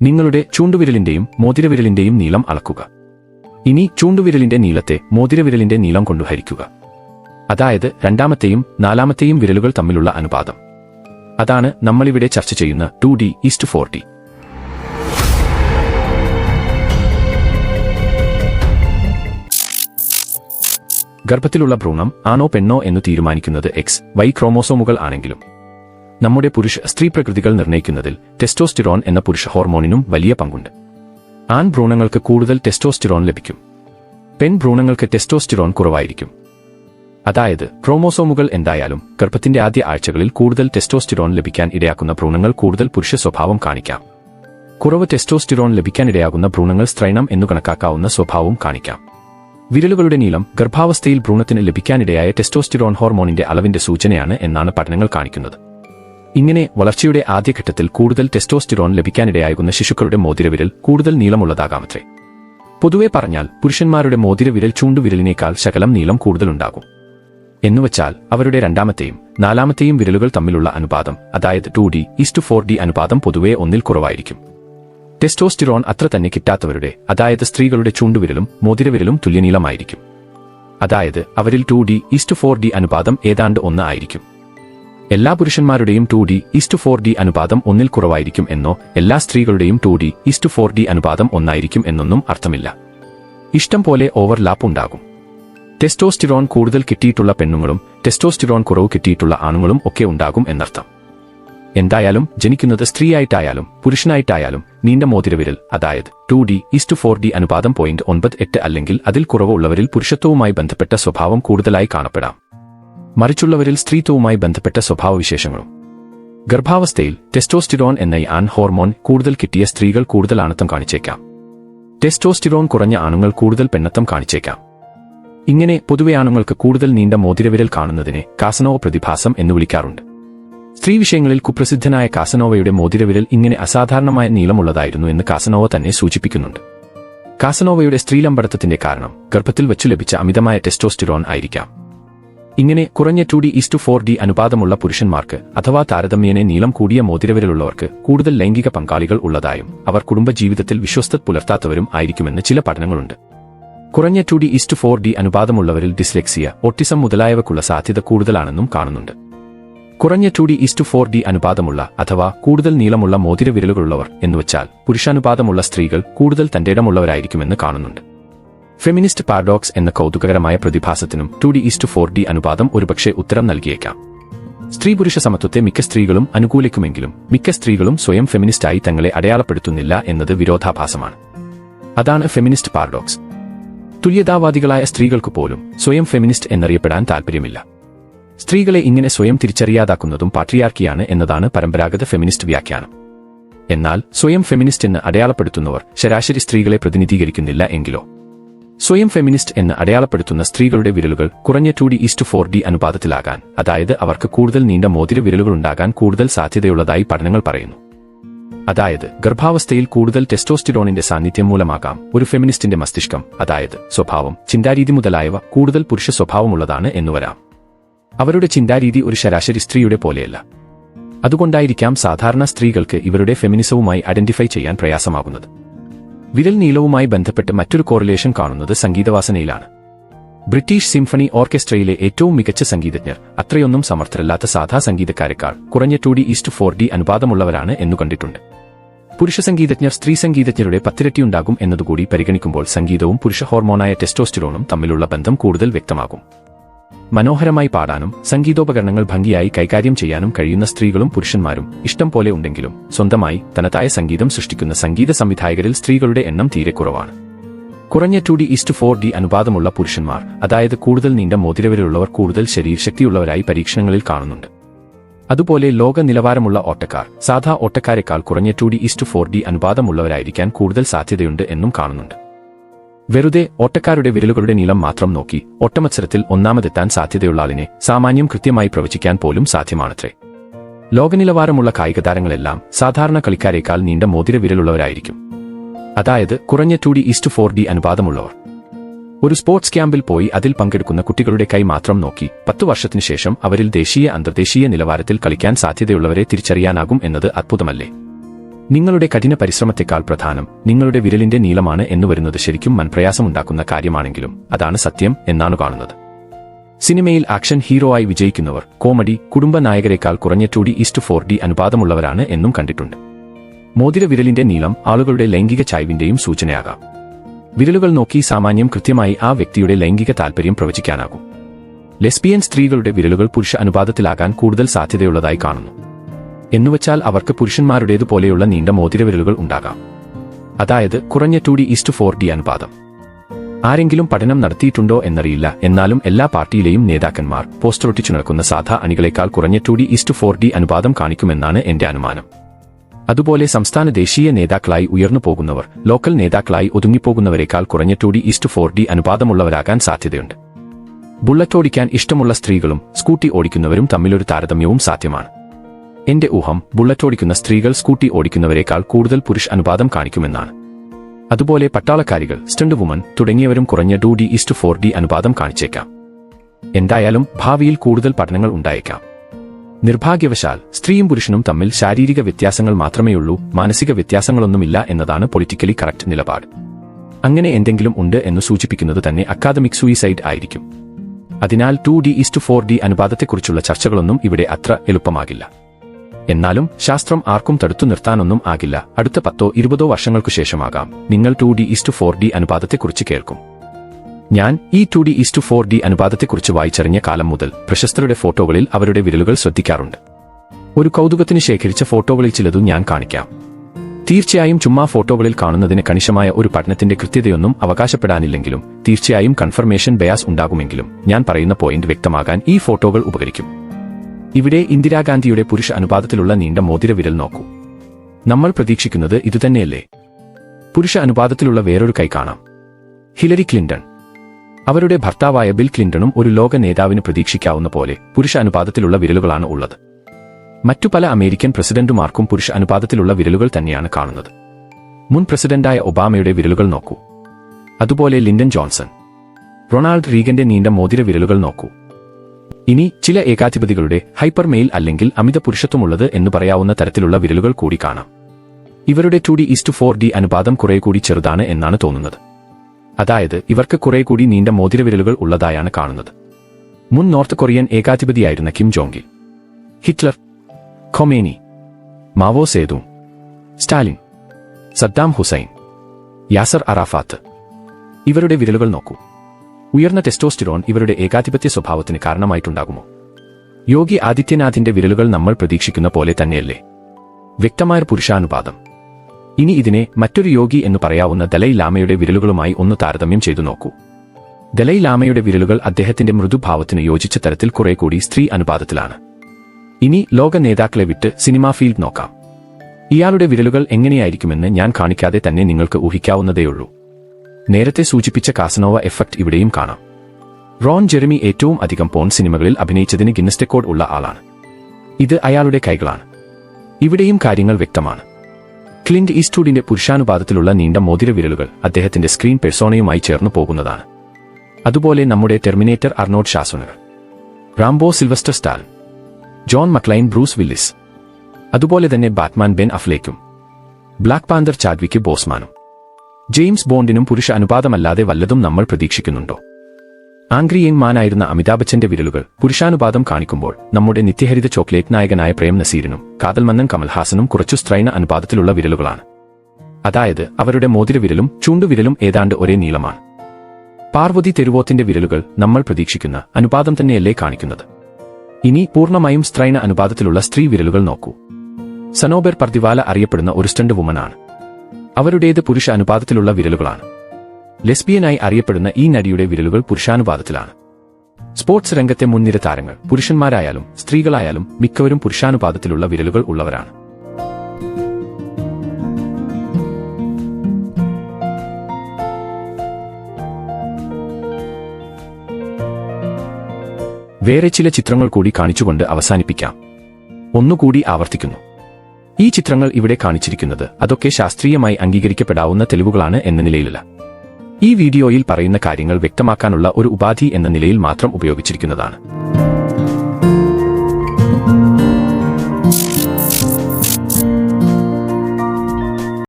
നിങ്ങളുടെ ചൂണ്ടുവിരലിന്റെയും മോതിരവിരലിന്റെയും നീളം അളക്കുക. ഇനി ചൂണ്ടുവിരലിന്റെ നീളത്തെ മോതിരവിരലിന്റെ നീളം കൊണ്ട് ഹരിക്കുക. അതായത് രണ്ടാമത്തെയും നാലാമത്തെയും വിരലുകൾ തമ്മിലുള്ള അനുപാതം. അതാണ് നമ്മളിവിടെ ചർച്ച ചെയ്യുന്ന two D is to four D. ഗർഭത്തിലുള്ള ഭ്രൂണം ആണോ പെണ്ണോ എന്ന് തീരുമാനിക്കുന്നത് എക്സ് വൈ ക്രോമോസോമുകൾ ആണെങ്കിലും. നമ്മുടെ പുരുഷ സ്ത്രീ പ്രകൃതികൾ നിർണയിക്കുന്നതിൽ ടെസ്റ്റോസ്റ്റിറോൺ എന്ന പുരുഷ ഹോർമോണിനും വലിയ പങ്കുണ്ട്. ആൺ ഭ്രൂണങ്ങൾക്ക് കൂടുതൽ ടെസ്റ്റോസ്റ്റിറോൺ ലഭിക്കും. പെൺ ഭ്രൂണങ്ങൾക്ക് ടെസ്റ്റോസ്റ്റിറോൺ കുറവായിരിക്കും. അതായത് ക്രോമോസോമുകൾ എന്തായാലും ഗർഭത്തിന്റെ ആദ്യ ആഴ്ചകളിൽ കൂടുതൽ ടെസ്റ്റോസ്റ്റിറോൺ ലഭിക്കാൻ ഇടയാക്കുന്ന ഭ്രൂണങ്ങൾ കൂടുതൽ പുരുഷ സ്വഭാവം കാണിക്കാം. കുറവ് ടെസ്റ്റോസ്റ്റിറോൺ ലഭിക്കാനിടയാകുന്ന ഭ്രൂണങ്ങൾ സ്ത്രൈണം എന്നു കണക്കാക്കാവുന്ന സ്വഭാവവും കാണിക്കാം. വിരലുകളുടെ നീളം ഗർഭാവസ്ഥയിൽ ഭ്രൂണത്തിന് ലഭിക്കാനിടയായ ടെസ്റ്റോസ്റ്റിറോൺ ഹോർമോണിന്റെ അളവിന്റെ സൂചനയാണ് എന്നാണ് പഠനങ്ങൾ കാണിക്കുന്നത്. ഇങ്ങനെ വളർച്ചയുടെ ആദ്യഘട്ടത്തിൽ കൂടുതൽ ടെസ്റ്റോസ്റ്റിറോൺ ലഭിക്കാനിടയാകുന്ന ശിശുക്കളുടെ മോതിരവിരൽ കൂടുതൽ നീളമുള്ളതാകാമത്രേ. പൊതുവെ പറഞ്ഞാൽ പുരുഷന്മാരുടെ മോതിരവിരൽ ചൂണ്ടുവിരലിനേക്കാൾ ശകലം നീളം കൂടുതലുണ്ടാകും. എന്നുവച്ചാൽ അവരുടെ രണ്ടാമത്തെയും നാലാമത്തെയും വിരലുകൾ തമ്മിലുള്ള അനുപാതം അതായത് two D is to four D അനുപാതം പൊതുവെ ഒന്നിൽ കുറവായിരിക്കും. ടെസ്റ്റോസ്റ്റിറോൺ അത്ര തന്നെ കിട്ടാത്തവരുടെ അതായത് സ്ത്രീകളുടെ ചൂണ്ടുവിരലും മോതിരവിരലും തുല്യനീളമായിരിക്കും. അതായത് അവരിൽ two D is to four D അനുപാതം ഏതാണ്ട് ഒന്ന് ആയിരിക്കും. എല്ലാ പുരുഷന്മാരുടെയും two D is to four D അനുപാതം ഒന്നിൽ കുറവായിരിക്കും എന്നോ എല്ലാ സ്ത്രീകളുടെയും two D is to four D അനുപാതം ഒന്നായിരിക്കും എന്നൊന്നും അർത്ഥമില്ല. ഇഷ്ടം പോലെ ഓവർലാപ്പ് ഉണ്ടാകും. ടെസ്റ്റോസ്റ്റിറോൺ കൂടുതൽ കിട്ടിയിട്ടുള്ള പെണ്ണുങ്ങളും ടെസ്റ്റോസ്റ്റിറോൺ കുറവ് കിട്ടിയിട്ടുള്ള ആണുങ്ങളും ഒക്കെ ഉണ്ടാകും എന്നർത്ഥം. എന്തായാലും ജനിക്കുന്നത് സ്ത്രീയായിട്ടായാലും പുരുഷനായിട്ടായാലും നീണ്ട മോതിരവിരൽ അതായത് two D is to four D അനുപാതം പോയിന്റ് ഒൻപത് എട്ട് അല്ലെങ്കിൽ അതിൽ കുറവുള്ളവരിൽ പുരുഷത്വവുമായി ബന്ധപ്പെട്ട സ്വഭാവം കൂടുതലായി കാണപ്പെടാം. മറിച്ചുള്ളവരിൽ സ്ത്രീത്വവുമായി ബന്ധപ്പെട്ട സ്വഭാവവിശേഷങ്ങളും. ഗർഭാവസ്ഥയിൽ ടെസ്റ്റോസ്റ്റിറോൺ എന്ന ഈ ആൺ ഹോർമോൺ കൂടുതൽ കിട്ടിയ സ്ത്രീകൾ കൂടുതൽ ആണത്തം കാണിച്ചേക്കാം. ടെസ്റ്റോസ്റ്റിറോൺ കുറഞ്ഞ ആണുങ്ങൾ കൂടുതൽ പെണ്ണത്തം കാണിച്ചേക്കാം. ഇങ്ങനെ പൊതുവെ ആണുങ്ങൾക്ക് കൂടുതൽ നീണ്ട മോതിരവിരൽ കാണുന്നതിനെ കാസനോവ പ്രതിഭാസം എന്ന് വിളിക്കാറുണ്ട്. സ്ത്രീ വിഷയങ്ങളിൽ കുപ്രസിദ്ധനായ കാസനോവയുടെ മോതിരവിരൽ ഇങ്ങനെ അസാധാരണമായ നീളമുള്ളതായിരുന്നു എന്ന് കാസനോവ തന്നെ സൂചിപ്പിക്കുന്നുണ്ട്. കാസനോവയുടെ സ്ത്രീലമ്പടത്തത്തിന്റെ കാരണം ഗർഭത്തിൽ വച്ചു ലഭിച്ച അമിതമായ ടെസ്റ്റോസ്റ്റിറോൺ ആയിരിക്കാം. ഇങ്ങനെ കുറഞ്ഞ two D is to four D അനുപാതമുള്ള പുരുഷന്മാർക്ക് അഥവാ താരതമ്യേനെ നീളം കൂടിയ മോതിരവിരലുള്ളവർക്ക് കൂടുതൽ ലൈംഗിക പങ്കാളികൾ ഉള്ളതായും അവർ കുടുംബജീവിതത്തിൽ വിശ്വസ്ത പുലർത്താത്തവരും ആയിരിക്കുമെന്ന് ചില പഠനങ്ങളുണ്ട്. കുറഞ്ഞ two D is to four D അനുപാതമുള്ളവരിൽ dyslexia autism മുതലായവക്കുള്ള സാധ്യത കൂടുതലാണെന്നും കാണുന്നുണ്ട്. കുറഞ്ഞ two D is to four D അനുപാതമുള്ള അഥവാ കൂടുതൽ നീളമുള്ള മോതിരവിരലുകളുള്ളവർ എന്നുവച്ചാൽ പുരുഷാനുപാതമുള്ള സ്ത്രീകൾ കൂടുതൽ തന്റേടമുള്ളവരായിരിക്കുമെന്ന് കാണുന്നുണ്ട്. ഫെമിനിസ്റ്റ് പാരഡോക്സ് എന്ന കൗതുകകരമായ പ്രതിഭാസത്തിനും two D is to four D അനുപാതം ഒരുപക്ഷെ ഉത്തരം നൽകിയേക്കാം. സ്ത്രീ പുരുഷ സമത്വത്തെ മിക്ക സ്ത്രീകളും അനുകൂലിക്കുമെങ്കിലും മിക്ക സ്ത്രീകളും സ്വയം ഫെമിനിസ്റ്റായി തങ്ങളെ അടയാളപ്പെടുത്തുന്നില്ല എന്നത് വിരോധാഭാസമാണ്. അതാണ് ഫെമിനിസ്റ്റ് പാരഡോക്സ്. തുല്യതാവാദികളായ സ്ത്രീകൾക്ക് പോലും സ്വയം ഫെമിനിസ്റ്റ് എന്നറിയപ്പെടാൻ താൽപ്പര്യമില്ല. സ്ത്രീകളെ ഇങ്ങനെ സ്വയം തിരിച്ചറിയാതാക്കുന്നതും പാട്രിയാർക്കിയാണ് എന്നതാണ് പരമ്പരാഗത ഫെമിനിസ്റ്റ് വ്യാഖ്യാനം. എന്നാൽ സ്വയം ഫെമിനിസ്റ്റ് എന്ന് അടയാളപ്പെടുത്തുന്നവർ ശരാശരി സ്ത്രീകളെ പ്രതിനിധീകരിക്കുന്നില്ല എങ്കിലോ? സ്വയം ഫെമിനിസ്റ്റ് എന്ന് അടയാളപ്പെടുത്തുന്ന സ്ത്രീകളുടെ വിരലുകൾ കുറഞ്ഞ two D is to four D അനുപാതത്തിലാകാൻ അതായത് അവർക്ക് കൂടുതൽ നീണ്ട മോതിര വിരലുകൾ ഉണ്ടാകാൻ കൂടുതൽ സാധ്യതയുള്ളതായി പഠനങ്ങൾ പറയുന്നു. അതായത് ഗർഭാവസ്ഥയിൽ കൂടുതൽ ടെസ്റ്റോസ്റ്റിറോണിന്റെ സാന്നിധ്യം മൂലമാകാം ഒരു ഫെമിനിസ്റ്റിന്റെ മസ്തിഷ്കം അതായത് സ്വഭാവം ചിന്താരീതി മുതലായവ കൂടുതൽ പുരുഷ സ്വഭാവമുള്ളതാണ് എന്നുവരാം അവരുടെ ചിന്താരീതി ഒരു ശരാശരി സ്ത്രീയുടെ പോലെയല്ല. അതുകൊണ്ടായിരിക്കാം സാധാരണ സ്ത്രീകൾക്ക് ഇവരുടെ ഫെമിനിസവുമായി ഐഡന്റിഫൈ ചെയ്യാൻ പ്രയാസമാകുന്നത്. വിരൽ നീളവുമായി ബന്ധപ്പെട്ട് മറ്റൊരു കോറിലേഷൻ കാണുന്നത് സംഗീതവാസനയിലാണ്. ബ്രിട്ടീഷ് സിംഫണി ഓർക്കസ്ട്രയിലെ ഏറ്റവും മികച്ച സംഗീതജ്ഞർ അത്രയൊന്നും സമർത്ഥരല്ലാത്ത സാധാ സംഗീതക്കാരെക്കാൾ കുറഞ്ഞ two D is to four D അനുപാതമുള്ളവരാണ് എന്നു കണ്ടിട്ടുണ്ട്. പുരുഷ സംഗീതജ്ഞർ സ്ത്രീ സംഗീതജ്ഞരുടെ പത്തിരട്ടിയുണ്ടാകും എന്നതുകൂടി പരിഗണിക്കുമ്പോൾ സംഗീതവും പുരുഷ ഹോർമോണായ ടെസ്റ്റോസ്റ്റിറോണും തമ്മിലുള്ള ബന്ധം കൂടുതൽ വ്യക്തമാകും. മനോഹരമായി പാടാനും സംഗീതോപകരണങ്ങൾ ഭംഗിയായി കൈകാര്യം ചെയ്യാനും കഴിയുന്ന സ്ത്രീകളും പുരുഷന്മാരും ഇഷ്ടം പോലെ ഉണ്ടെങ്കിലും സ്വന്തമായി തനതായ സംഗീതം സൃഷ്ടിക്കുന്ന സംഗീത സംവിധായകരിൽ സ്ത്രീകളുടെ എണ്ണം തീരെ കുറവാണ്. കുറഞ്ഞ two D is to four D അനുപാതമുള്ള പുരുഷന്മാർ അതായത് കൂടുതൽ നീണ്ട മോതിരവരുള്ളവർ കൂടുതൽ ശരീരശക്തിയുള്ളവരായി പരീക്ഷണങ്ങളിൽ കാണുന്നുണ്ട്. അതുപോലെ ലോക നിലവാരമുള്ള ഓട്ടക്കാർ സാധാ ഓട്ടക്കാരെക്കാൾ കുറഞ്ഞ two D is to four D അനുപാതമുള്ളവരായിരിക്കാൻ കൂടുതൽ സാധ്യതയുണ്ട് എന്നും കാണുന്നുണ്ട്. വെറുതെ ഓട്ടക്കാരുടെ വിരലുകളുടെ നീളം മാത്രം നോക്കി ഓട്ടമത്സരത്തിൽ ഒന്നാമതെത്താൻ സാധ്യതയുള്ള ആളിനെ സാമാന്യം കൃത്യമായി പ്രവചിക്കാൻ പോലും സാധ്യമാണത്രേ. ലോകനിലവാരമുള്ള കായിക താരങ്ങളെല്ലാം സാധാരണ കളിക്കാരേക്കാൾ നീണ്ട മോതിര വിരലുള്ളവരായിരിക്കും. അതായത് കുറഞ്ഞ two D is to four D അനുപാതമുള്ളവർ. ഒരു സ്പോർട്സ് ക്യാമ്പിൽ പോയി അതിൽ പങ്കെടുക്കുന്ന കുട്ടികളുടെ കൈ മാത്രം നോക്കി പത്തു വർഷത്തിനു ശേഷം അവരിൽ ദേശീയ അന്തർദേശീയ നിലവാരത്തിൽ കളിക്കാൻ സാധ്യതയുള്ളവരെ തിരിച്ചറിയാനാകും എന്നത് അത്ഭുതമല്ലേ? നിങ്ങളുടെ കഠിന പരിശ്രമത്തെക്കാൾ പ്രധാനം നിങ്ങളുടെ വിരലിന്റെ നീളമാണ് എന്ന് വരുന്നത് ശരിക്കും മൻപ്രയാസമുണ്ടാക്കുന്ന കാര്യമാണെങ്കിലും അതാണ് സത്യം എന്നാണ് കാണുന്നത്. സിനിമയിൽ ആക്ഷൻ ഹീറോ ആയി വിജയിക്കുന്നവർ കോമഡി കുടുംബ നായകരെക്കാൾ കുറഞ്ഞ two D is to four D അനുപാതമുള്ളവരാണ് എന്നും കണ്ടിട്ടുണ്ട്. മോതിര വിരലിന്റെ നീളം ആളുകളുടെ ലൈംഗിക ചായ്വിന്റെയും സൂചനയാകാം. വിരലുകൾ നോക്കി സാമാന്യം കൃത്യമായി ആ വ്യക്തിയുടെ ലൈംഗിക താൽപര്യം പ്രവചിക്കാനാകും. ലെസ്ബിയൻ സ്ത്രീകളുടെ വിരലുകൾ പുരുഷ അനുപാതത്തിലാകാൻ കൂടുതൽ സാധ്യതയുള്ളതായി കാണുന്നു. എന്നുവച്ചാൽ അവർക്ക് പുരുഷന്മാരുടേതുപോലെയുള്ള നീണ്ട മോതിരവിരലുകൾ ഉണ്ടാകാം. അതായത് കുറഞ്ഞ two D is to four D അനുപാതം. ആരെങ്കിലും പഠനം നടത്തിയിട്ടുണ്ടോ എന്നറിയില്ല. എന്നാലും എല്ലാ പാർട്ടിയിലെയും നേതാക്കന്മാർ പോസ്റ്റർ ഒട്ടിച്ചു നടക്കുന്ന സാധാ അണികളേക്കാൾ കുറഞ്ഞ two D is to four D അനുപാതം കാണിക്കുമെന്നാണ് എന്റെ അനുമാനം. അതുപോലെ സംസ്ഥാന ദേശീയ നേതാക്കളായി ഉയർന്നു പോകുന്നവർ ലോക്കൽ നേതാക്കളായി ഒതുങ്ങിപ്പോകുന്നവരെക്കാൾ കുറഞ്ഞ two D is to four D അനുപാതമുള്ളവരാകാൻ സാധ്യതയുണ്ട്. ബുള്ളറ്റ് ഓടിക്കാൻ ഇഷ്ടമുള്ള സ്ത്രീകളും സ്കൂട്ടി ഓടിക്കുന്നവരും തമ്മിലൊരു താരതമ്യവും സാധ്യമാണ്. എന്റെ ഊഹം ബുള്ളറ്റ് ഓടിക്കുന്ന സ്ത്രീകൾ സ്കൂട്ടി ഓടിക്കുന്നവരെക്കാൾ കൂടുതൽ പുരുഷ അനുപാതം കാണിക്കുമെന്നാണ്. അതുപോലെ പട്ടാളക്കാരികൾ സ്റ്റണ്ട് വുമൻ തുടങ്ങിയവരും കുറഞ്ഞ two D is to four D അനുപാതം കാണിച്ചേക്കാം. എന്തായാലും ഭാവിയിൽ കൂടുതൽ പഠനങ്ങൾ ഉണ്ടായേക്കാം. നിർഭാഗ്യവശാൽ സ്ത്രീയും പുരുഷനും തമ്മിൽ ശാരീരിക വ്യത്യാസങ്ങൾ മാത്രമേയുള്ളൂ മാനസിക വ്യത്യാസങ്ങളൊന്നുമില്ല എന്നതാണ് പൊളിറ്റിക്കലി കറക്റ്റ് നിലപാട്. അങ്ങനെ എന്തെങ്കിലും ഉണ്ട് എന്ന് സൂചിപ്പിക്കുന്നത് തന്നെ അക്കാദമിക് സൂയിസൈഡ് ആയിരിക്കും. അതിനാൽ two D is to four D അനുപാതത്തെക്കുറിച്ചുള്ള ചർച്ചകളൊന്നും ഇവിടെ അത്ര എളുപ്പമാകില്ല. എന്നാലും ശാസ്ത്രം ആർക്കും തടുത്തു നിർത്താനൊന്നും ആകില്ല. അടുത്ത പത്തോ ഇരുപതോ വർഷങ്ങൾക്കു ശേഷമാകാം. നിങ്ങൾ two D is to four D അനുപാതത്തെക്കുറിച്ച് കേൾക്കും. ഞാൻ ഈ two D is to four D അനുപാതത്തെക്കുറിച്ച് വായിച്ചറിഞ്ഞ കാലം മുതൽ പ്രശസ്തരുടെ ഫോട്ടോകളിൽ അവരുടെ വിരലുകൾ ശ്രദ്ധിക്കാറുണ്ട്. ഒരു കൗതുകത്തിന് ശേഖരിച്ച ഫോട്ടോകളിൽ ചിലതു ഞാൻ കാണിക്കാം. തീർച്ചയായും ചുമ്മാ ഫോട്ടോകളിൽ കാണുന്നതിന് കണിശമായ ഒരു പഠനത്തിന്റെ കൃത്യതയൊന്നും അവകാശപ്പെടാനില്ലെങ്കിലും തീർച്ചയായും കൺഫർമേഷൻ ബയാസ് ഉണ്ടാകുമെങ്കിലും ഞാൻ പറയുന്ന പോയിന്റ് വ്യക്തമാകാൻ ഈ ഫോട്ടോകൾ ഉപകരിക്കും. ഇവിടെ ഇന്ദിരാഗാന്ധിയുടെ പുരുഷ അനുപാതത്തിലുള്ള നീണ്ട മോതിര വിരൽ നോക്കൂ. നമ്മൾ പ്രതീക്ഷിക്കുന്നത് ഇതുതന്നെയല്ലേ? പുരുഷ അനുപാതത്തിലുള്ള വേറൊരു കൈ കാണാം. Hillary Clinton. അവരുടെ ഭർത്താവായ ബിൽ ക്ലിന്റണും ഒരു ലോക നേതാവിന് പ്രതീക്ഷിക്കാവുന്ന പോലെ പുരുഷ അനുപാതത്തിലുള്ള വിരലുകളാണ് ഉള്ളത്. മറ്റു പല അമേരിക്കൻ പ്രസിഡന്റുമാർക്കും പുരുഷ അനുപാതത്തിലുള്ള വിരലുകൾ തന്നെയാണ് കാണുന്നത്. മുൻ പ്രസിഡന്റായ ഒബാമയുടെ വിരലുകൾ നോക്കൂ. അതുപോലെ ലിൻഡൻ ജോൺസൺ. റൊണാൾഡ് റീഗന്റെ നീണ്ട മോതിര വിരലുകൾ നോക്കൂ. ഇനി ചില ഏകാധിപതികളുടെ ഹൈപ്പർ മെയിൽ അല്ലെങ്കിൽ അമിത പുരുഷത്വമുള്ളത് എന്ന് പറയാവുന്ന തരത്തിലുള്ള വിരലുകൾ കൂടി കാണാം. ഇവരുടെ two D is to four D അനുപാതം കുറെ കൂടി ചെറുതാണ് എന്നാണ് തോന്നുന്നത്. അതായത് ഇവർക്ക് കുറെ കൂടി നീണ്ട മോതിരവിരലുകൾ ഉള്ളതായാണ് കാണുന്നത്. മുൻ north Korean ഏകാധിപതിയായിരുന്ന Kim Jong il Hitler Khomeini Mao Sethu Stalin Saddam Hussein Yasser Arafat. ഇവരുടെ വിരലുകൾ നോക്കൂ. ഉയർന്ന ടെസ്റ്റോസ്റ്റിറോൺ ഇവരുടെ ഏകാധിപത്യ സ്വഭാവത്തിന് കാരണമായിട്ടുണ്ടാകുമോ? യോഗി ആദിത്യനാഥിന്റെ വിരലുകൾ നമ്മൾ പ്രതീക്ഷിക്കുന്ന പോലെ തന്നെയല്ലേ? വ്യക്തമായ പുരുഷാനുപാതം. ഇനി ഇതിനെ മറ്റൊരു യോഗി എന്ന് പറയാവുന്ന ദലൈ ലാമയുടെ വിരലുകളുമായി ഒന്ന് താരതമ്യം ചെയ്തു നോക്കൂ. ദലൈ ലാമയുടെ വിരലുകൾ അദ്ദേഹത്തിന്റെ മൃദുഭാവത്തിന് യോജിച്ച തരത്തിൽ കുറെ കൂടി സ്ത്രീ അനുപാതത്തിലാണ്. ഇനി ലോക നേതാക്കളെ വിട്ട് സിനിമാ ഫീൽഡ് നോക്കാം. ഇയാളുടെ വിരലുകൾ എങ്ങനെയായിരിക്കുമെന്ന് ഞാൻ കാണിക്കാതെ തന്നെ നിങ്ങൾക്ക് ഊഹിക്കാവുന്നതേയുള്ളൂ. നേരത്തെ സൂചിപ്പിച്ച കാസനോവ എഫക്ട് ഇവിടെയും കാണാം. റോൺ ജെറമി ഏറ്റവും അധികം പോൺ സിനിമകളിൽ അഭിനയിച്ചതിന് ഗിന്നസ് റെക്കോർഡ് ഉള്ള ആളാണ്. ഇത് അയാളുടെ കൈകളാണ്. ഇവിടെയും കാര്യങ്ങൾ വ്യക്തമാണ്. ക്ലിന്റ് ഈസ്റ്റ്വുഡിന്റെ പുരുഷാനുപാതത്തിലുള്ള നീണ്ട മോതിര വിരലുകൾ അദ്ദേഹത്തിന്റെ സ്ക്രീൻ പെർസോണയുമായി ചേർന്നു പോകുന്നതാണ്. അതുപോലെ നമ്മുടെ Terminator Arnold ഷാസുനർ Rambo Sylvester Stallone John McClane Bruce Willis. അതുപോലെ തന്നെ ബാറ്റ്മാൻ ബെൻ അഫ്ലേക്കും ബ്ലാക്ക് പാന്തർ ചാദ്വിക്ക് ബോസ്മാനും. ജെയിംസ് ബോണ്ടിനും പുരുഷ അനുപാതമല്ലാതെ വല്ലതും നമ്മൾ പ്രതീക്ഷിക്കുന്നുണ്ടോ? ആംഗ്രി യങ് മാനായിരുന്ന അമിതാഭ് ബച്ചന്റെ വിരലുകൾ പുരുഷാനുപാതം കാണിക്കുമ്പോൾ നമ്മുടെ നിത്യഹരിത ചോക്ലേറ്റ് നായകനായ പ്രേം നസീറിനും കാതൽമന്നൻ കമൽഹാസനും കുറച്ചു സ്ത്രൈണ അനുപാതത്തിലുള്ള വിരലുകളാണ്. അതായത് അവരുടെ മോതിരവിരലും ചൂണ്ടുവിരലും ഏതാണ്ട് ഒരേ നീളമാണ്. പാർവതി തെരുവോത്തിന്റെ വിരലുകൾ നമ്മൾ പ്രതീക്ഷിക്കുന്ന അനുപാതം തന്നെയല്ലേ കാണിക്കുന്നത്? ഇനി പൂർണമായും സ്ത്രൈണ അനുപാതത്തിലുള്ള സ്ത്രീ വിരലുകൾ നോക്കൂ. സനോബർ പർദിവാല അറിയപ്പെടുന്ന ഒരു സ്റ്റണ്ട് വുമനാണ്. അവരുടേത് പുരുഷ അനുപാതത്തിലുള്ള വിരലുകളാണ്. ലെസ്ബിയനായി അറിയപ്പെടുന്ന ഈ നടിയുടെ വിരലുകൾ പുരുഷാനുപാതത്തിലാണ്. സ്പോർട്സ് രംഗത്തെ മുൻനിര താരങ്ങൾ പുരുഷന്മാരായാലും സ്ത്രീകളായാലും മിക്കവരും പുരുഷാനുപാതത്തിലുള്ള വിരലുകൾ ഉള്ളവരാണ്. വേറെ ചില ചിത്രങ്ങൾ കൂടി കാണിച്ചുകൊണ്ട് അവസാനിപ്പിക്കാം. ഒന്നുകൂടി ആവർത്തിക്കുന്നു. ഈ ചിത്രങ്ങൾ ഇവിടെ കാണിച്ചിരിക്കുന്നത് അതൊക്കെ ശാസ്ത്രീയമായി അംഗീകരിക്കപ്പെടാവുന്ന തെളിവുകളാണ് എന്ന നിലയിലല്ല. ഈ വീഡിയോയിൽ പറയുന്ന കാര്യങ്ങൾ വ്യക്തമാക്കാനുള്ള ഒരു ഉപാധി എന്ന നിലയിൽ മാത്രം ഉപയോഗിച്ചിരിക്കുന്നതാണ്.